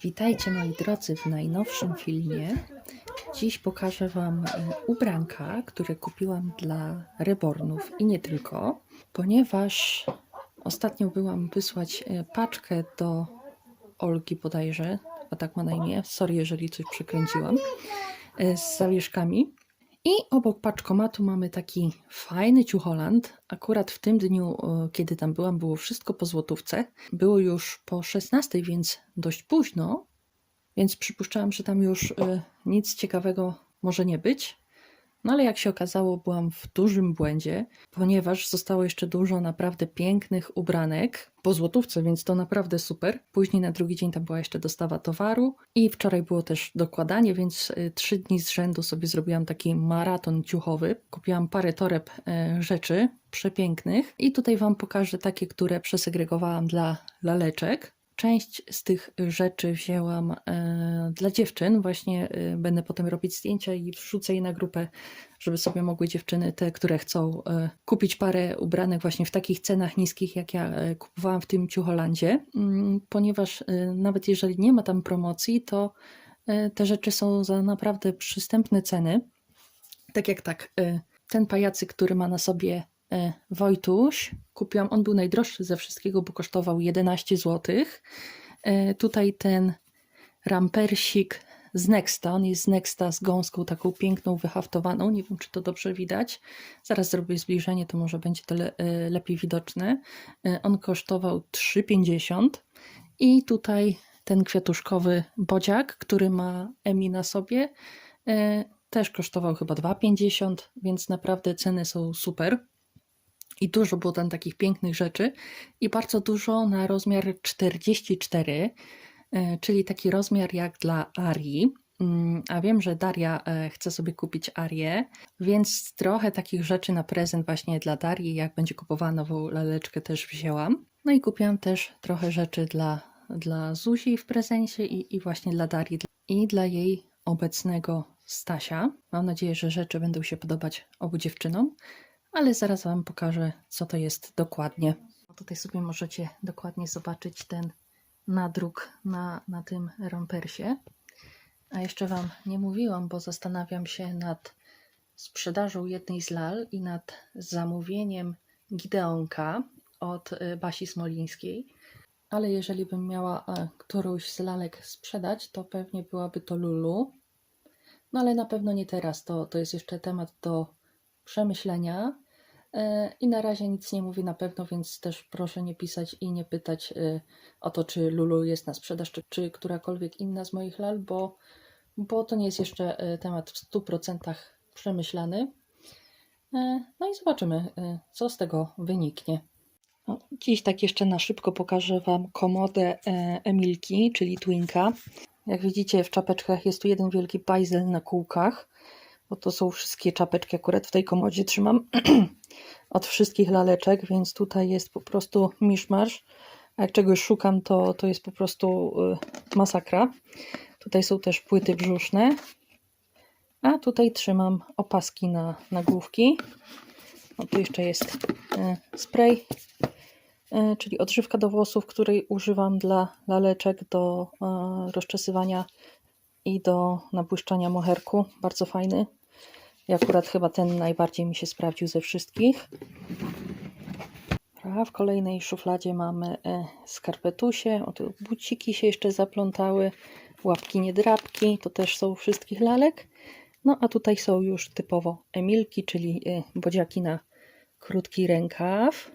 Witajcie moi drodzy w najnowszym filmie. Dziś pokażę Wam e, ubranka, które kupiłam dla rebornów i nie tylko, ponieważ ostatnio byłam wysłać e, paczkę do Olgi bodajże, bo tak ma na imię, sorry jeżeli coś przekręciłam, e, z zawieszkami. I obok paczkomatu mamy taki fajny ciucholand. Akurat w tym dniu, e, kiedy tam byłam, było wszystko po złotówce. Było już po 16, więc dość późno, więc przypuszczałam, że tam już e, nic ciekawego może nie być. No ale jak się okazało, byłam w dużym błędzie, ponieważ zostało jeszcze dużo naprawdę pięknych ubranek po złotówce, więc to naprawdę super. Później na drugi dzień tam była jeszcze dostawa towaru i wczoraj było też dokładanie, więc y, trzy dni z rzędu sobie zrobiłam taki maraton ciuchowy. Kupiłam parę toreb e, rzeczy przepięknych i tutaj Wam pokażę takie, które przesegregowałam dla laleczek. Część z tych rzeczy wzięłam e, dla dziewczyn. Właśnie e, będę potem robić zdjęcia i wrzucę je na grupę, żeby sobie mogły dziewczyny, te, które chcą e, kupić parę ubranek właśnie w takich cenach niskich, jak ja kupowałam w tym Ciucholandzie. Mm, ponieważ nawet jeżeli nie ma tam promocji, to te rzeczy są za naprawdę przystępne ceny. Tak jak tak, ten pajacyk, który ma na sobie Wojtuś, kupiłam, on był najdroższy ze wszystkiego, bo kosztował 11 zł. E, Tutaj ten rampersik z Nexta, on jest z Nexta z gąską taką piękną, wyhaftowaną, nie wiem czy to dobrze widać. Zaraz zrobię zbliżenie, to może będzie to le, e, lepiej widoczne. E, On kosztował 3,50 i tutaj ten kwiatuszkowy bodziak, który ma Emi na sobie, e, też kosztował chyba 2,50, więc naprawdę ceny są super. I dużo było tam takich pięknych rzeczy i bardzo dużo na rozmiar 44, e, czyli taki rozmiar jak dla Arii. Mm, A wiem, że Daria e, chce sobie kupić Arię, więc trochę takich rzeczy na prezent właśnie dla Darii, jak będzie kupowała nową laleczkę też wzięłam. No i kupiłam też trochę rzeczy dla, dla Zuzi w prezencie i, i właśnie dla Darii i dla jej obecnego Stasia. Mam nadzieję, że rzeczy będą się podobać obu dziewczynom ale zaraz Wam pokażę, co to jest dokładnie. Tutaj sobie możecie dokładnie zobaczyć ten nadruk na, na tym rompersie. A jeszcze Wam nie mówiłam, bo zastanawiam się nad sprzedażą jednej z lal i nad zamówieniem Gideonka od y, Basi Smolińskiej. Ale jeżeli bym miała e, którąś z lalek sprzedać, to pewnie byłaby to Lulu. No ale na pewno nie teraz. To, to jest jeszcze temat do przemyślenia. E, I na razie nic nie mówię na pewno, więc też proszę nie pisać i nie pytać e, o to, czy Lulu jest na sprzedaż, czy, czy którakolwiek inna z moich lal, bo, bo to nie jest jeszcze e, temat w 100% przemyślany. No i zobaczymy, co z tego wyniknie. No, dziś tak jeszcze na szybko pokażę Wam komodę Emilki, czyli Twinka. Jak widzicie w czapeczkach jest tu jeden wielki bajzel na kółkach, bo to są wszystkie czapeczki akurat w tej komodzie trzymam od wszystkich laleczek, więc tutaj jest po prostu miszmasz. A jak czegoś szukam, to, to jest po prostu y, masakra. Tutaj są też płyty brzuszne. A tutaj trzymam opaski na, na główki. O, tu jeszcze jest y, spray, y, czyli odżywka do włosów, której używam dla laleczek do rozczesywania i do nabłyszczania moherku. Bardzo fajny. I akurat chyba ten najbardziej mi się sprawdził ze wszystkich. W kolejnej szufladzie mamy e, skarpetusie. O, tu buciki się jeszcze zaplątały. Łapki niedrapki. To też są wszystkich lalek. No a tutaj są już typowo Emilki, czyli e, bodziaki na krótki rękaw.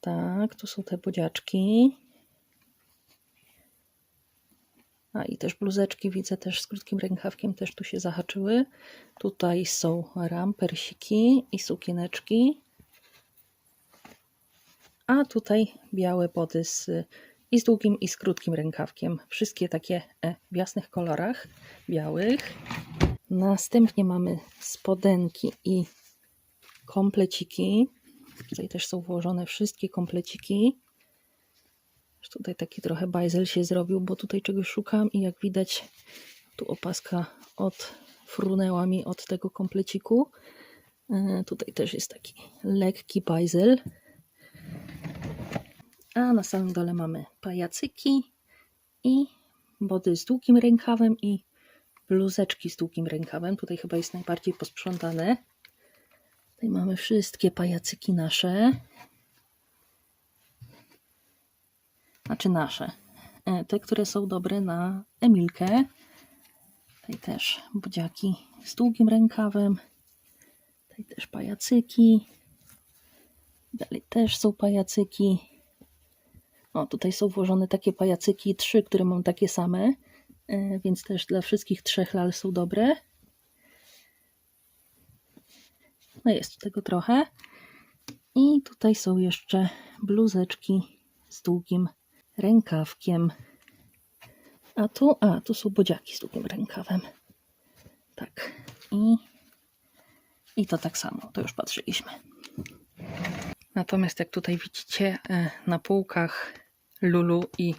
Tak, tu są te bodziaczki. A i też bluzeczki widzę też z krótkim rękawkiem też tu się zahaczyły. Tutaj są rampersiki i sukieneczki. A tutaj białe body z, i z długim i z krótkim rękawkiem. Wszystkie takie e, w jasnych kolorach, białych. Następnie mamy spodenki i kompleciki. Tutaj też są włożone wszystkie kompleciki. Tutaj taki trochę bajzel się zrobił, bo tutaj czegoś szukam i jak widać tu opaska odfrunęła mi od tego kompleciku. E, Tutaj też jest taki lekki bajzel. A na samym dole mamy pajacyki i body z długim rękawem i bluzeczki z długim rękawem. Tutaj chyba jest najbardziej posprzątane. Tutaj mamy wszystkie pajacyki nasze. Znaczy nasze. E, Te, które są dobre na Emilkę. Tutaj też budziaki z długim rękawem. Tutaj też pajacyki. Dalej też są pajacyki. O, tutaj są włożone takie pajacyki, trzy, które mam takie same, e, więc też dla wszystkich trzech lal są dobre. No jest tego trochę. I tutaj są jeszcze bluzeczki z długim rękawkiem. A tu, a tu są bodziaki z długim rękawem. Tak. I, I to tak samo, to już patrzyliśmy. Natomiast jak tutaj widzicie e, na półkach Lulu i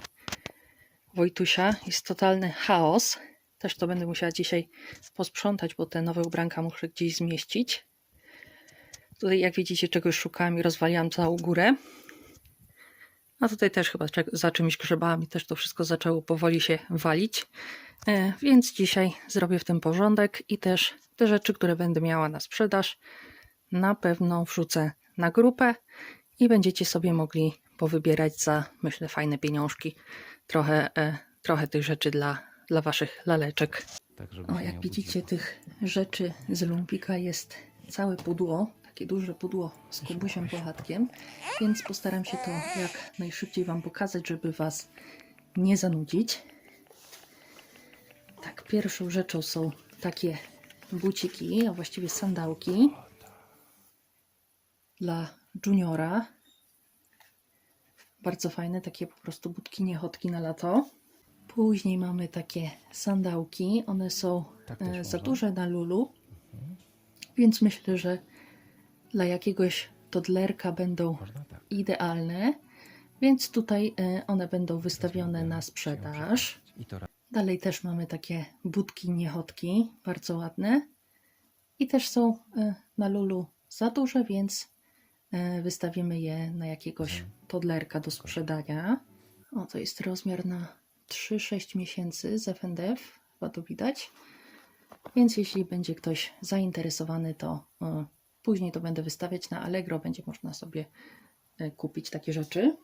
Wojtusia jest totalny chaos. Też to będę musiała dzisiaj posprzątać, bo te nowe ubranka muszę gdzieś zmieścić. Tutaj jak widzicie czegoś szukałam i rozwaliłam całą górę. A tutaj też chyba za czymś grzebałam i też to wszystko zaczęło powoli się walić. E, Więc dzisiaj zrobię w tym porządek i też te rzeczy, które będę miała na sprzedaż, na pewno wrzucę na grupę i będziecie sobie mogli powybierać za, myślę, fajne pieniążki. Trochę, e, trochę tych rzeczy dla, dla waszych laleczek. Tak, O, jak widzicie, tych rzeczy z lumpika jest całe pudło, takie duże pudło z kubusiem płachatkiem, więc postaram się to jak najszybciej Wam pokazać, żeby Was nie zanudzić. Tak, pierwszą rzeczą są takie buciki, a właściwie sandałki dla juniora. Bardzo fajne, takie po prostu budki niechodki na lato. Później mamy takie sandałki. One są Tak e, za można? duże na lulu, więc myślę, że dla jakiegoś toddlerka będą tak. idealne. Więc tutaj e, one będą wystawione na sprzedaż. Dalej też mamy takie budki niechodki, bardzo ładne. I też są e, na lulu za duże, więc e, wystawimy je na jakiegoś toddlerka do sprzedania. O, to jest rozmiar na 3-6 miesięcy z FNDF, chyba to widać. Więc jeśli będzie ktoś zainteresowany, to później to będę wystawiać na Allegro, będzie można sobie e, kupić takie rzeczy.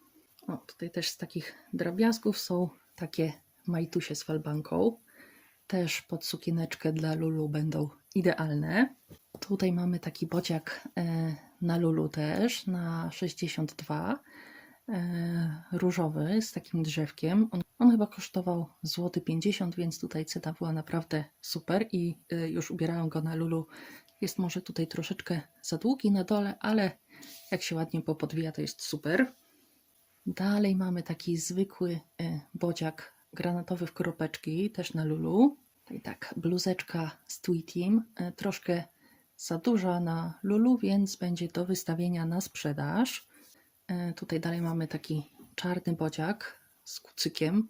O, tutaj też z takich drobiazgów są takie majtusie z falbanką. Też pod sukieneczkę dla Lulu będą idealne. Tutaj mamy taki bociak e, na Lulu też, na 62. E, różowy z takim drzewkiem. On, on chyba kosztował złoty 50, więc tutaj cena była naprawdę super i już ubierałam go na Lulu. Jest może tutaj troszeczkę za długi na dole, ale jak się ładnie popodwija, to jest super. Dalej mamy taki zwykły e, bodziak granatowy w kropeczki, też na Lulu. Tutaj tak, bluzeczka z Tweetiem, e, troszkę za duża na Lulu, więc będzie do wystawienia na sprzedaż. E, Tutaj dalej mamy taki czarny bodziak z kucykiem.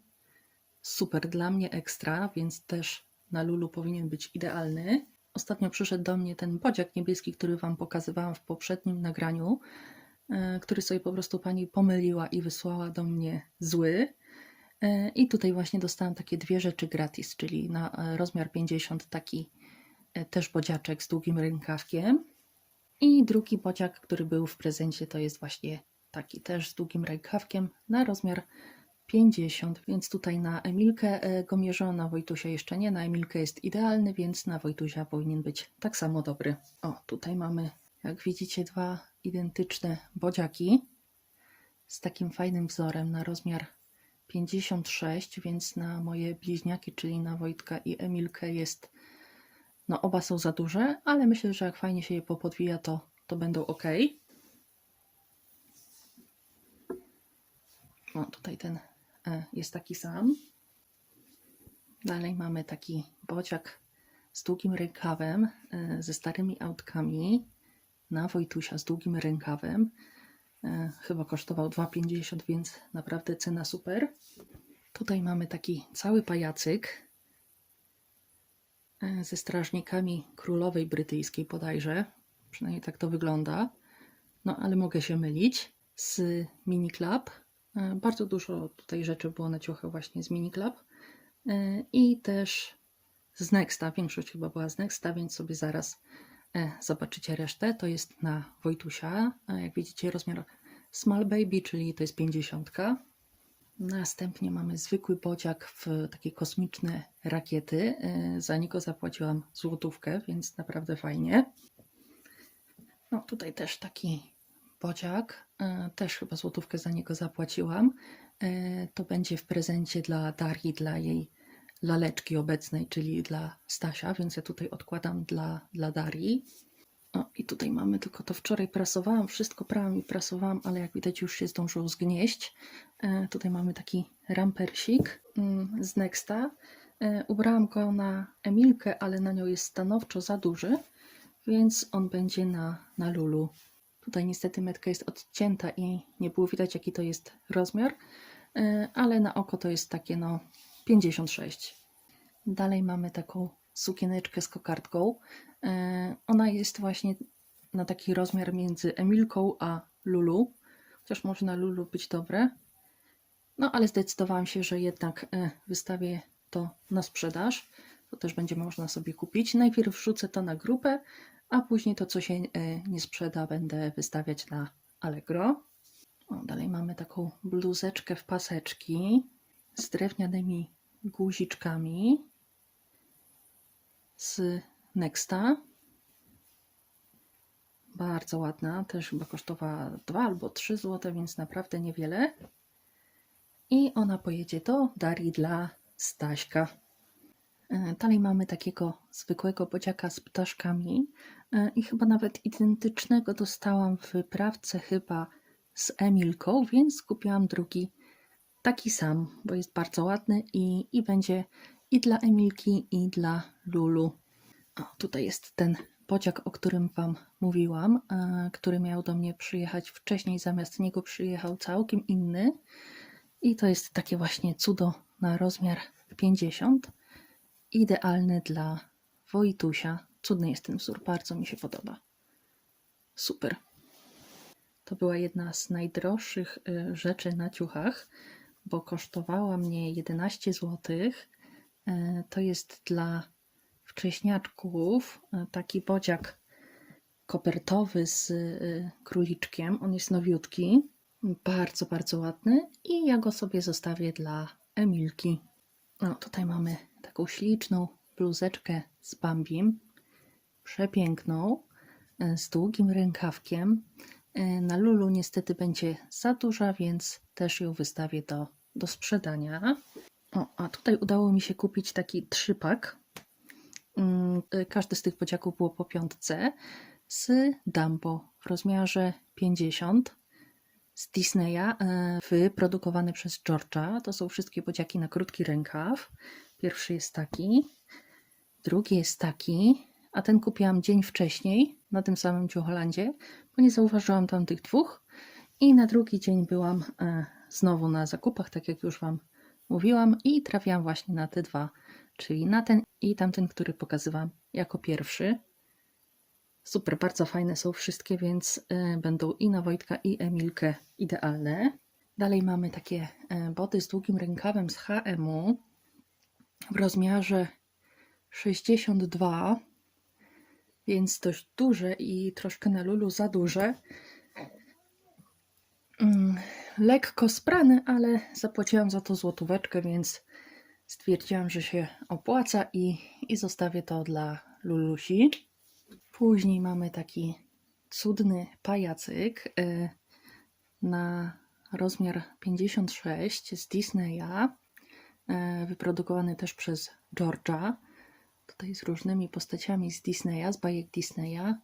Super dla mnie ekstra, więc też na Lulu powinien być idealny. Ostatnio przyszedł do mnie ten bodziak niebieski, który Wam pokazywałam w poprzednim nagraniu, e, który sobie po prostu pani pomyliła i wysłała do mnie zły. E, I tutaj właśnie dostałam takie dwie rzeczy gratis, czyli na e, rozmiar 50 taki też bodziaczek z długim rękawkiem. I drugi bodziak, który był w prezencie, to jest właśnie taki też z długim rękawkiem na rozmiar 50, więc tutaj na Emilkę e, go mierzę, na Wojtusia jeszcze nie. Na Emilkę jest idealny, więc na Wojtusia powinien być tak samo dobry. O, tutaj mamy, jak widzicie, dwa identyczne bodziaki z takim fajnym wzorem na rozmiar 56, więc na moje bliźniaki, czyli na Wojtka i Emilkę jest, no oba są za duże, ale myślę, że jak fajnie się je popodwija, to, to będą ok. O, tutaj ten jest taki sam. Dalej mamy taki bociak z długim rękawem, e, ze starymi autkami na Wojtusia z długim rękawem. E, Chyba kosztował 2,50, więc naprawdę cena super. Tutaj mamy taki cały pajacyk e, ze strażnikami królowej brytyjskiej bodajże. Przynajmniej tak to wygląda. No ale mogę się mylić. Z Mini E, Bardzo dużo tutaj rzeczy było na ciuchy właśnie z Mini Club E, i też z Nexta. Większość chyba była z Nexta, więc sobie zaraz e, zobaczycie resztę. To jest na Wojtusia. E, Jak widzicie rozmiar Small Baby, czyli to jest 50. Następnie mamy zwykły bodziak w takie kosmiczne rakiety. E, Za niego zapłaciłam złotówkę, więc naprawdę fajnie. No tutaj też taki bodziak. E, Też chyba złotówkę za niego zapłaciłam. E, To będzie w prezencie dla Darii, dla jej laleczki obecnej, czyli dla Stasia, więc ja tutaj odkładam dla, dla Darii. O, i tutaj mamy tylko to wczoraj prasowałam, wszystko prałam i prasowałam, ale jak widać już się zdążyło zgnieść. E, tutaj mamy taki rampersik mm, z Nexta. Ubrałam go na Emilkę, ale na nią jest stanowczo za duży, więc on będzie na, na Lulu. Tutaj niestety metka jest odcięta i nie było widać jaki to jest rozmiar, e, ale na oko to jest takie no 56. Dalej mamy taką sukieneczkę z kokardką. E, Ona jest właśnie na taki rozmiar między Emilką a Lulu. Chociaż może na Lulu być dobre. No ale zdecydowałam się, że jednak e, wystawię to na sprzedaż. To też będzie można sobie kupić. Najpierw wrzucę to na grupę, a później to, co się e, nie sprzeda, będę wystawiać na Allegro. O, dalej mamy taką bluzeczkę w paseczki z drewnianymi guziczkami z Nexta. Bardzo ładna, też chyba kosztowała 2 albo 3 zł, więc naprawdę niewiele. I ona pojedzie do Darii dla Staśka. E, Dalej mamy takiego zwykłego bodziaka z ptaszkami e, i chyba nawet identycznego dostałam w wyprawce chyba z Emilką, więc kupiłam drugi taki sam, bo jest bardzo ładny i, i będzie i dla Emilki, i dla Lulu. O, tutaj jest ten pociąg, o którym Wam mówiłam, e, który miał do mnie przyjechać wcześniej, zamiast niego przyjechał całkiem inny. I to jest takie właśnie cudo na rozmiar 50. Idealny dla Wojtusia. Cudny jest ten wzór, bardzo mi się podoba. Super. To była jedna z najdroższych y, rzeczy na ciuchach, bo kosztowała mnie 11 zł. To jest dla wcześniaczków y, taki bodziak kopertowy z y, króliczkiem. On jest nowiutki, bardzo, bardzo ładny i ja go sobie zostawię dla Emilki. No, tutaj mamy taką śliczną bluzeczkę z bambim, przepiękną, y, z długim rękawkiem. Y, Na Lulu niestety będzie za duża, więc też ją wystawię do, do sprzedania. O, a tutaj udało mi się kupić taki trzypak. Mm, y, Każdy z tych bodziaków było po piątce z Dumbo w rozmiarze 50 z Disneya, e, wyprodukowany przez George'a. To są wszystkie bodziaki na krótki rękaw. Pierwszy jest taki, drugi jest taki, a ten kupiłam dzień wcześniej na tym samym Ciucholandzie, bo nie zauważyłam tam tych dwóch. I na drugi dzień byłam e, znowu na zakupach, tak jak już Wam mówiłam, i trafiłam właśnie na te dwa, czyli na ten i tamten, który pokazywałam jako pierwszy. Super, bardzo fajne są wszystkie, więc y, będą i na Wojtka, i Emilkę idealne. Dalej mamy takie y, boty z długim rękawem z HM-u w rozmiarze 62, więc dość duże i troszkę na Lulu za duże. Mm, lekko sprane, ale zapłaciłam za to złotóweczkę, więc stwierdziłam, że się opłaca i, i zostawię to dla Lulusi. Później mamy taki cudny pajacyk y, na rozmiar 56 z Disneya, wyprodukowany też przez George'a. Tutaj z różnymi postaciami z Disneya, z bajek Disneya,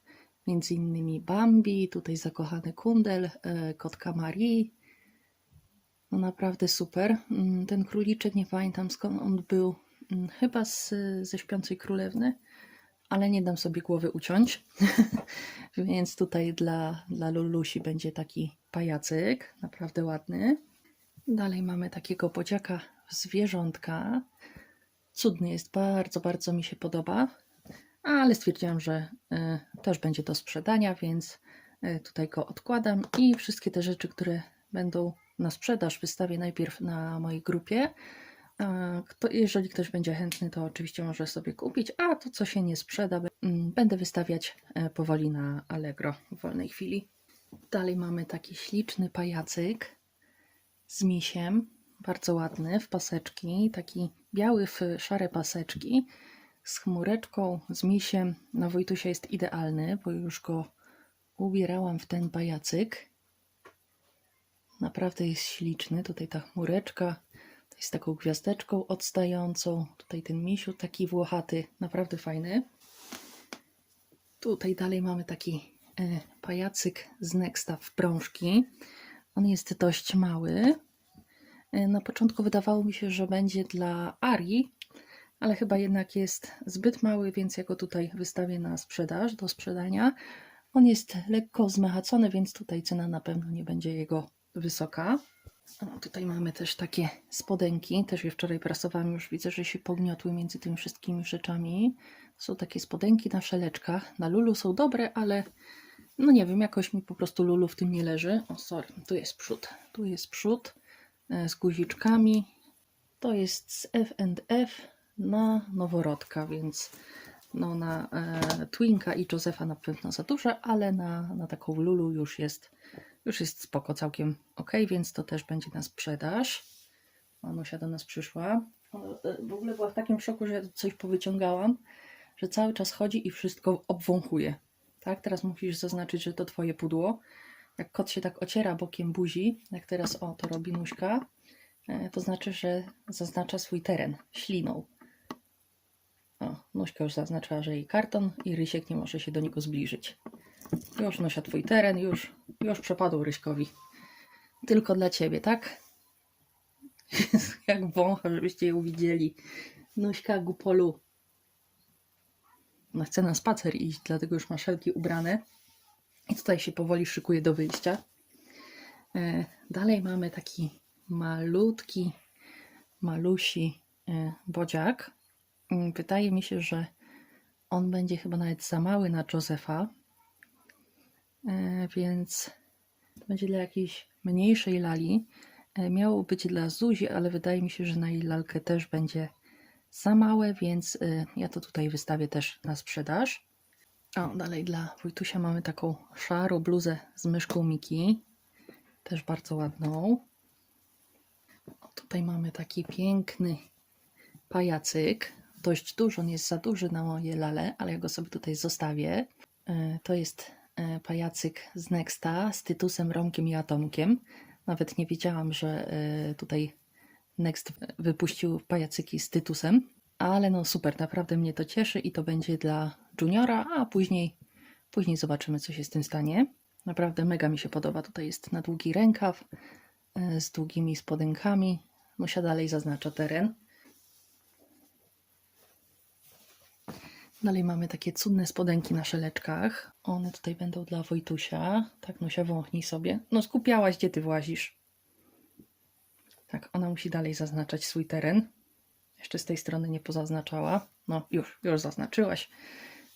między innymi Bambi, tutaj zakochany kundel, y, kotka Marie. No naprawdę super. Mm, Ten króliczek, nie pamiętam skąd on był, mm, chyba z, ze Śpiącej Królewny ale nie dam sobie głowy uciąć. Więc tutaj dla, dla Lulusi będzie taki pajacyk, naprawdę ładny. Dalej mamy takiego bodziaka zwierzątka. Cudny jest, bardzo, bardzo mi się podoba. Ale stwierdziłam, że y, też będzie do sprzedania, więc y, tutaj go odkładam i wszystkie te rzeczy, które będą na sprzedaż wystawię najpierw na mojej grupie. Jeżeli ktoś będzie chętny, to oczywiście może sobie kupić, a to, co się nie sprzeda, mm, będę wystawiać e, powoli na Allegro w wolnej chwili. Dalej mamy taki śliczny pajacyk z misiem, bardzo ładny, w paseczki, taki biały w szare paseczki, z chmureczką, z misiem. Na Wojtusia jest idealny, bo już go ubierałam w ten pajacyk. Naprawdę jest śliczny. Tutaj ta chmureczka, jest taką gwiazdeczką odstającą. Tutaj ten misiu taki włochaty, naprawdę fajny. Tutaj dalej mamy taki e, pajacyk z Nexta w prążki. On jest dość mały. E, Na początku wydawało mi się, że będzie dla Ari, ale chyba jednak jest zbyt mały, więc ja go tutaj wystawię na sprzedaż, do sprzedania. On jest lekko zmechacony, więc tutaj cena na pewno nie będzie jego wysoka. O, tutaj mamy też takie spodenki, też je wczoraj prasowałam, już widzę, że się pogniotły między tymi wszystkimi rzeczami. Są takie spodenki na szeleczkach, na lulu są dobre, ale no nie wiem, jakoś mi po prostu lulu w tym nie leży. O, sorry, tu jest przód, tu jest przód z guziczkami. To jest z F&F na noworodka, więc no na e, Twinka i Josefa na pewno za duże, ale na, na taką Lulu już jest, już jest spoko, całkiem ok, więc to też będzie na sprzedaż. Manusia do nas przyszła. E, W ogóle była w takim szoku, że coś powyciągałam, że cały czas chodzi i wszystko obwąchuje. Tak, teraz musisz zaznaczyć, że to twoje pudło. Jak kot się tak ociera bokiem buzi, jak teraz o, to robi Nuśka, e, to znaczy, że zaznacza swój teren śliną. O, Nuśka już zaznaczyła, że jej karton i Rysiek nie może się do niego zbliżyć. Już Nosia twój teren, już, już przepadł Ryśkowi. Tylko dla ciebie, tak? Jak wącha, żebyście ją widzieli. Nuśka Gupolu. Ona chce na spacer iść, dlatego już ma szelki ubrane. I tutaj się powoli szykuje do wyjścia. E, Dalej mamy taki malutki, malusi e, bodziak. Mm, Wydaje mi się, że on będzie chyba nawet za mały na Józefa, E, więc będzie dla jakiejś mniejszej lali. Miało być dla Zuzi, ale wydaje mi się, że na jej lalkę też będzie za małe, więc ja to tutaj wystawię też na sprzedaż. O, dalej dla Wojtusia mamy taką szarą bluzę z myszką Miki, też bardzo ładną. O, tutaj mamy taki piękny pajacyk, dość duży, on jest za duży na moje lale, ale ja go sobie tutaj zostawię. E, To jest e, pajacyk z Nexta z Tytusem, Romkiem i Atomkiem. Nawet nie wiedziałam, że e, tutaj Next wypuścił pajacyki z Tytusem, ale no super, naprawdę mnie to cieszy i to będzie dla juniora, a później, później zobaczymy, co się z tym stanie. Naprawdę mega mi się podoba. Tutaj jest na długi rękaw e, z długimi spodenkami. Musia dalej zaznacza teren. Dalej mamy takie cudne spodenki na szeleczkach. One tutaj będą dla Wojtusia. Tak, Nusia, wąchnij sobie. No skupiałaś, gdzie ty włazisz? Tak, ona musi dalej zaznaczać swój teren. Jeszcze z tej strony nie pozaznaczała. No, już, już zaznaczyłaś.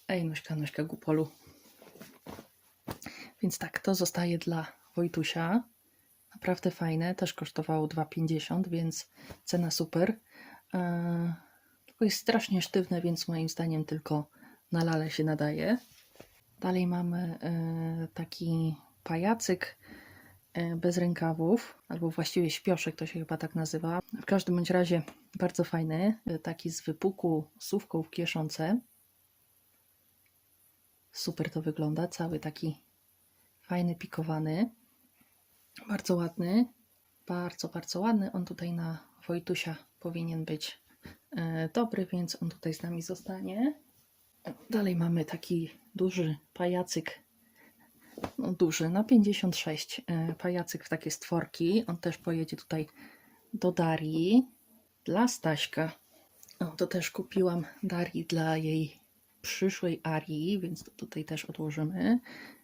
Ej, Nuśka, Nuśka, Gupolu. Więc tak, to zostaje dla Wojtusia. Naprawdę fajne. Też kosztowało 2,50, więc cena super. Eee, tylko jest strasznie sztywne, więc moim zdaniem tylko na lale się nadaje. Dalej mamy e, taki pajacyk e, bez rękawów, albo właściwie śpioszek to się chyba tak nazywa. W każdym bądź razie bardzo fajny, e, taki z wypuku sówką w kieszonce. Super to wygląda, cały taki fajny, pikowany. Bardzo ładny, bardzo, bardzo ładny. On tutaj na Wojtusia powinien być e, dobry, więc on tutaj z nami zostanie. Dalej mamy taki duży pajacyk, no duży, na 56 e, pajacyk w takie stworki. On też pojedzie tutaj do Darii dla Staśka. O, to też kupiłam Darii dla jej przyszłej Arii, więc to tutaj też odłożymy.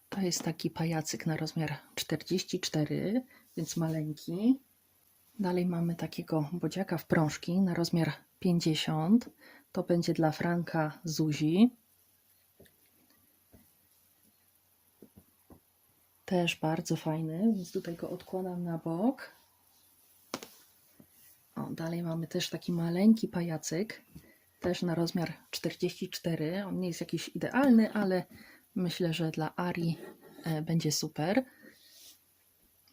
To jest taki pajacyk na rozmiar 44, więc maleńki. Dalej mamy takiego bodziaka w prążki na rozmiar 50. To będzie dla Franka Zuzi. Też bardzo fajny, więc tutaj go odkładam na bok. O, dalej mamy też taki maleńki pajacyk, też na rozmiar 44. On nie jest jakiś idealny, ale myślę, że dla Ari e, będzie super.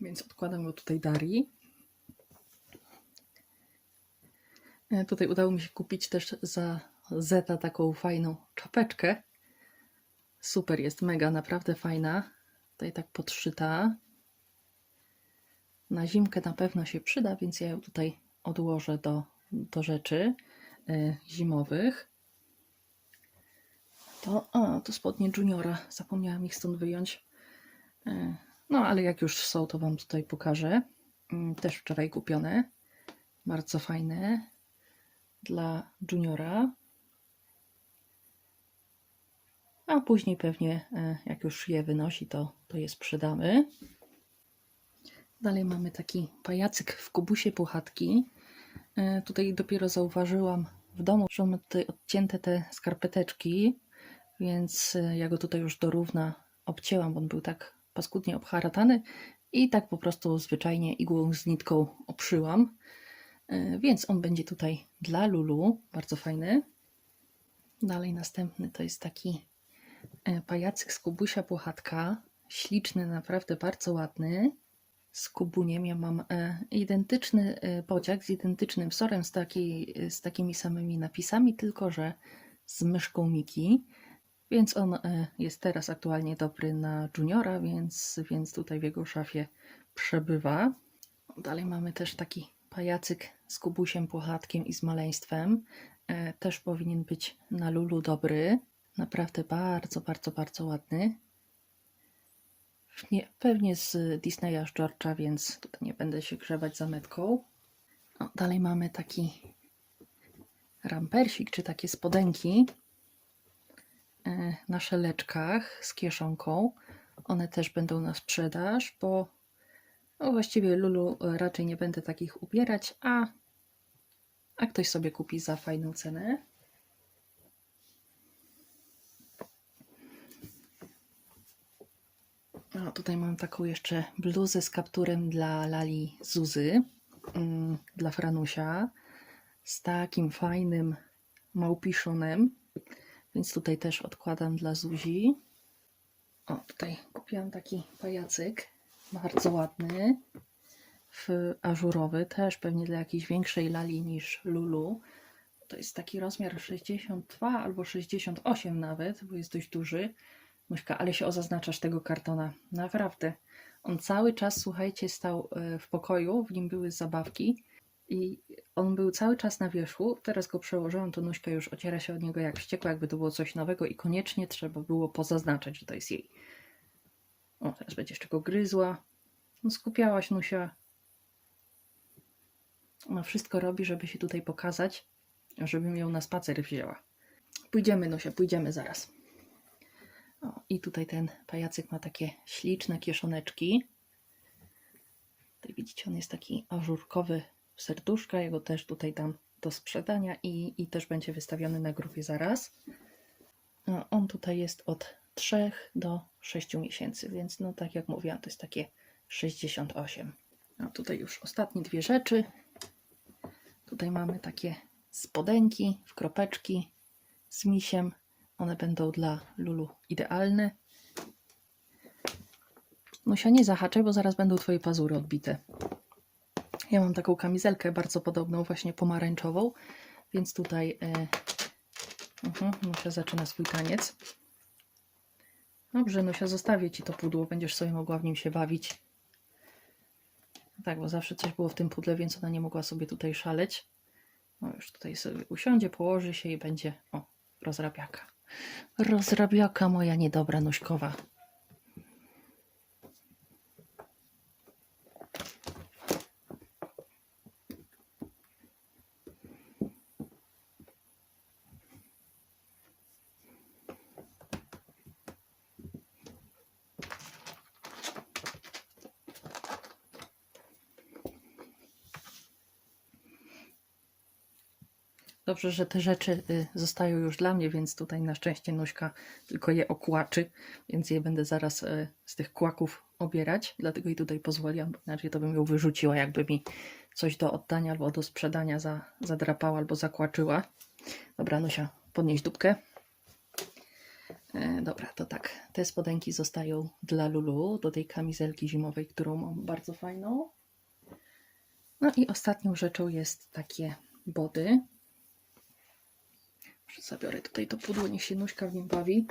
Więc odkładam go tutaj Darii. E, Tutaj udało mi się kupić też za Zeta taką fajną czapeczkę. Super jest, mega, naprawdę fajna. Tutaj tak podszyta. Na zimkę na pewno się przyda, więc ja ją tutaj odłożę do, do rzeczy zimowych. To, a, to spodnie Juniora, zapomniałam ich stąd wyjąć. Y, no, ale jak już są, to Wam tutaj pokażę. Mm, Też wczoraj kupione. Bardzo fajne. Dla Juniora. A później pewnie, e, jak już je wynosi, to, to je sprzedamy. Dalej mamy taki pajacyk w kubusie puchatki. Tutaj dopiero zauważyłam w domu, ma tutaj odcięte te skarpeteczki, więc e, ja go tutaj już do równa obcięłam, bo on był tak paskudnie obharatany i tak po prostu zwyczajnie igłą z nitką obszyłam. E, Więc on będzie tutaj dla Lulu, bardzo fajny. Dalej następny to jest taki e, pajacyk z kubusia puchatka. Śliczny, naprawdę bardzo ładny. Z kubuniem ja mam e, identyczny e, pociak z identycznym wzorem, z, takiej, z takimi samymi napisami, tylko że z myszką Miki. Więc on e, jest teraz aktualnie dobry na juniora, więc, więc tutaj w jego szafie przebywa. Dalej mamy też taki pajacyk z kubusiem puchatkiem i z maleństwem. E, Też powinien być na Lulu dobry. Naprawdę bardzo, bardzo, bardzo ładny. Nie, pewnie z Disneya z George'a, więc tutaj nie będę się grzebać za metką. O, dalej mamy taki rampersik, czy takie spodenki e, na szeleczkach z kieszonką. One też będą na sprzedaż, bo no właściwie Lulu raczej nie będę takich ubierać, a, a ktoś sobie kupi za fajną cenę. O, tutaj mam taką jeszcze bluzę z kapturem dla Lali Zuzy, mm, dla Franusia, z takim fajnym małpiszonem, więc tutaj też odkładam dla Zuzi. O, tutaj kupiłam taki pajacyk, bardzo ładny, w ażurowy, też pewnie dla jakiejś większej Lali niż Lulu. To jest taki rozmiar 62 albo 68 nawet, bo jest dość duży. Muśka, ale się ozaznaczasz tego kartona. Naprawdę. On cały czas, słuchajcie, stał e, w pokoju, w nim były zabawki i on był cały czas na wierzchu. Teraz go przełożyłam, to Nuśka już ociera się od niego jak wściekła, jakby to było coś nowego i koniecznie trzeba było pozaznaczać, że to jest jej. O, teraz będzie jeszcze go gryzła. No, skupiałaś, Nusia. Ona wszystko robi, żeby się tutaj pokazać, żebym ją na spacer wzięła. Pójdziemy, Nusia, pójdziemy zaraz. O, I tutaj ten pajacyk ma takie śliczne kieszoneczki. Tutaj widzicie, on jest taki ażurkowy w serduszka. Jego też tutaj dam do sprzedania i, i też będzie wystawiony na grupie zaraz. No, on tutaj jest od 3 do 6 miesięcy, więc no tak jak mówiłam, to jest takie 68. A tutaj już ostatnie dwie rzeczy. Tutaj mamy takie spodenki w kropeczki z misiem. One będą dla Lulu idealne. Się nie zahaczaj, bo zaraz będą twoje pazury odbite. Ja mam taką kamizelkę bardzo podobną, właśnie pomarańczową, więc tutaj e, uh Nusia zaczyna swój taniec. Dobrze, Nusia, zostawię ci to pudło, będziesz sobie mogła w nim się bawić. Tak, bo zawsze coś było w tym pudle, więc ona nie mogła sobie tutaj szaleć. No już tutaj sobie usiądzie, położy się i będzie, o, rozrabiaka. Rozrabiaka moja niedobra Nuśkowa. Dobrze, że te rzeczy y, zostają już dla mnie, więc tutaj na szczęście Nuśka tylko je okłaczy, więc je będę zaraz y, z tych kłaków obierać, dlatego i tutaj pozwoliłam, bo inaczej to bym ją wyrzuciła, jakby mi coś do oddania albo do sprzedania za, zadrapała albo zakłaczyła. Dobra, Nusia, podnieś dupkę. E, dobra, to tak. Te spodenki zostają dla Lulu, do tej kamizelki zimowej, którą mam bardzo fajną. No i ostatnią rzeczą jest takie body. Zabiorę tutaj to pudło, niech się Nuśka w nim bawi.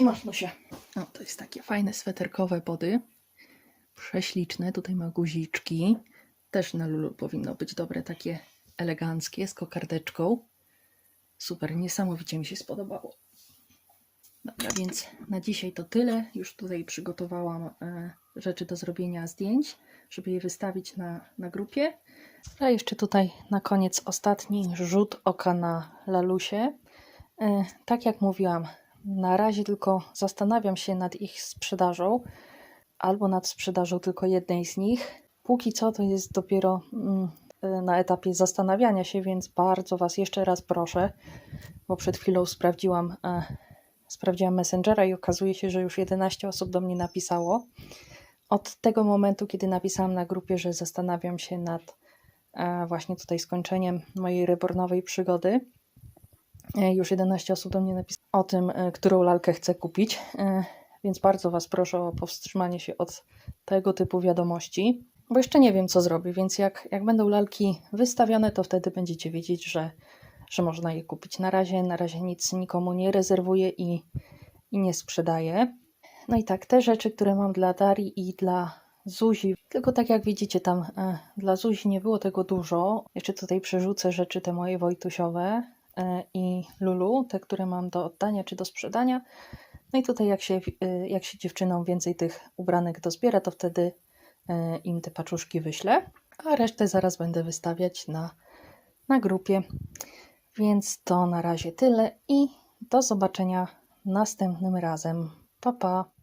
Masz Nusia. O, to jest takie fajne sweterkowe body. Prześliczne. Tutaj ma guziczki. Też na Lulu powinno być dobre, takie eleganckie, z kokardeczką. Super, niesamowicie mi się spodobało. Dobra, więc na dzisiaj to tyle. Już tutaj przygotowałam e, rzeczy do zrobienia zdjęć, żeby je wystawić na, na grupie. A jeszcze tutaj na koniec ostatni rzut oka na Lalusie. E, tak jak mówiłam, na razie tylko zastanawiam się nad ich sprzedażą albo nad sprzedażą tylko jednej z nich. Póki co to jest dopiero mm, e, na etapie zastanawiania się, więc bardzo Was jeszcze raz proszę, bo przed chwilą sprawdziłam, e, sprawdziłam Messengera i okazuje się, że już 11 osób do mnie napisało. Od tego momentu, kiedy napisałam na grupie, że zastanawiam się nad e, właśnie tutaj skończeniem mojej rebornowej przygody, e, już 11 osób do mnie napisało o tym, e, którą lalkę chcę kupić, więc bardzo Was proszę o powstrzymanie się od tego typu wiadomości, bo jeszcze nie wiem, co zrobię, więc jak, jak będą lalki wystawione, to wtedy będziecie wiedzieć, że, że można je kupić. Na razie, na razie nic nikomu nie rezerwuję i, i nie sprzedaję. No i tak, te rzeczy, które mam dla Darii i dla Zuzi, tylko tak jak widzicie, tam e, dla Zuzi nie było tego dużo. Jeszcze tutaj przerzucę rzeczy te moje Wojtusiowe e, i Lulu, te, które mam do oddania czy do sprzedania. No i tutaj jak się, e, jak się dziewczynom więcej tych ubranek dozbiera, to wtedy e, im te paczuszki wyślę, a resztę zaraz będę wystawiać na, na grupie. Więc to na razie tyle i do zobaczenia następnym razem. Pa, pa.